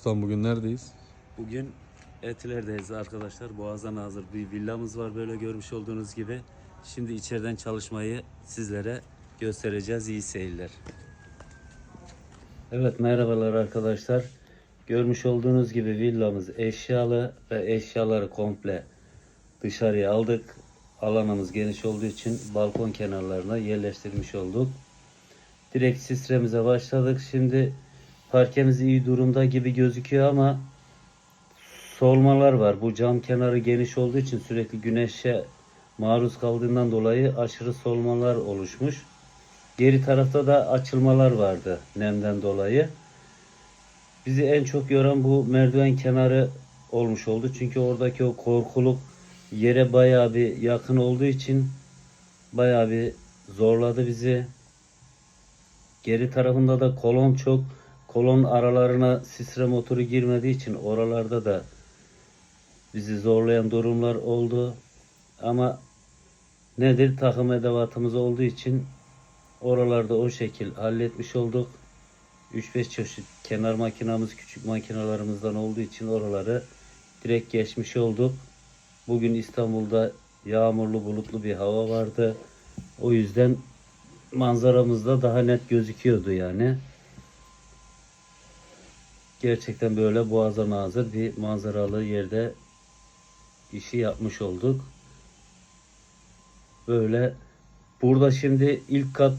Ustam bugün neredeyiz? Bugün Etiler'deyiz arkadaşlar. Boğaz'a nazır bir villamız var böyle görmüş olduğunuz gibi. Şimdi içeriden çalışmayı sizlere göstereceğiz. İyi seyirler. Evet merhabalar arkadaşlar. Görmüş olduğunuz gibi villamız eşyalı ve eşyaları komple dışarıya aldık. Alanımız geniş olduğu için balkon kenarlarına yerleştirmiş olduk. Direkt sistemimize başladık. Şimdi parkemiz iyi durumda gibi gözüküyor ama solmalar var. Bu cam kenarı geniş olduğu için sürekli güneşe maruz kaldığından dolayı aşırı solmalar oluşmuş. Geri tarafta da açılmalar vardı nemden dolayı. Bizi en çok yoran bu merdiven kenarı olmuş oldu. Çünkü oradaki o korkuluk yere bayağı bir yakın olduğu için bayağı bir zorladı bizi. Geri tarafında da kolon çok. Kolon aralarına sisre motoru girmediği için oralarda da bizi zorlayan durumlar oldu. Ama nedir takım edevatımız olduğu için oralarda o şekil halletmiş olduk. 3-5 çeşit kenar makinamız küçük makinalarımızdan olduğu için oraları direkt geçmiş olduk. Bugün İstanbul'da yağmurlu bulutlu bir hava vardı. O yüzden manzaramızda daha net gözüküyordu yani. Gerçekten böyle boğaza nazır bir manzaralı yerde işi yapmış olduk. Böyle burada şimdi ilk kat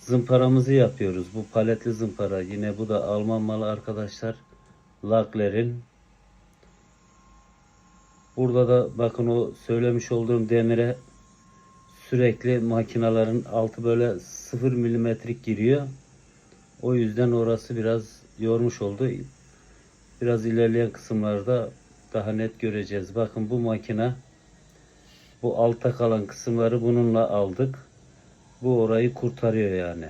zımparamızı yapıyoruz. Bu paletli zımpara. Yine bu da Alman malı arkadaşlar. Lakler'in. Burada da bakın o söylemiş olduğum demire sürekli makinaların altı böyle 0 milimetrik giriyor. O yüzden orası biraz yormuş oldu. Biraz ilerleyen kısımlarda daha net göreceğiz. Bakın bu makine bu altta kalan kısımları bununla aldık. Bu orayı kurtarıyor yani.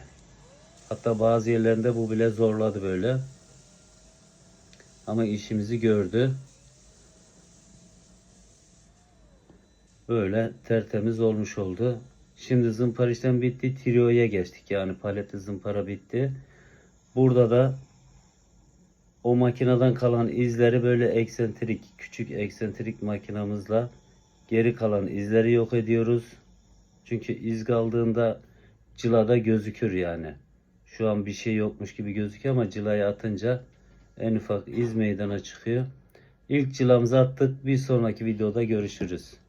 Hatta bazı yerlerinde bu bile zorladı böyle. Ama işimizi gördü. Böyle tertemiz olmuş oldu. Şimdi zımpara işlem bitti. Trio'ya geçtik. Yani paletli zımpara bitti. Burada da o makineden kalan izleri böyle eksentrik, küçük eksentrik makinamızla geri kalan izleri yok ediyoruz. Çünkü iz kaldığında cılada gözükür yani. Şu an bir şey yokmuş gibi gözüküyor ama cilayı atınca en ufak iz meydana çıkıyor. İlk cilamızı attık. Bir sonraki videoda görüşürüz.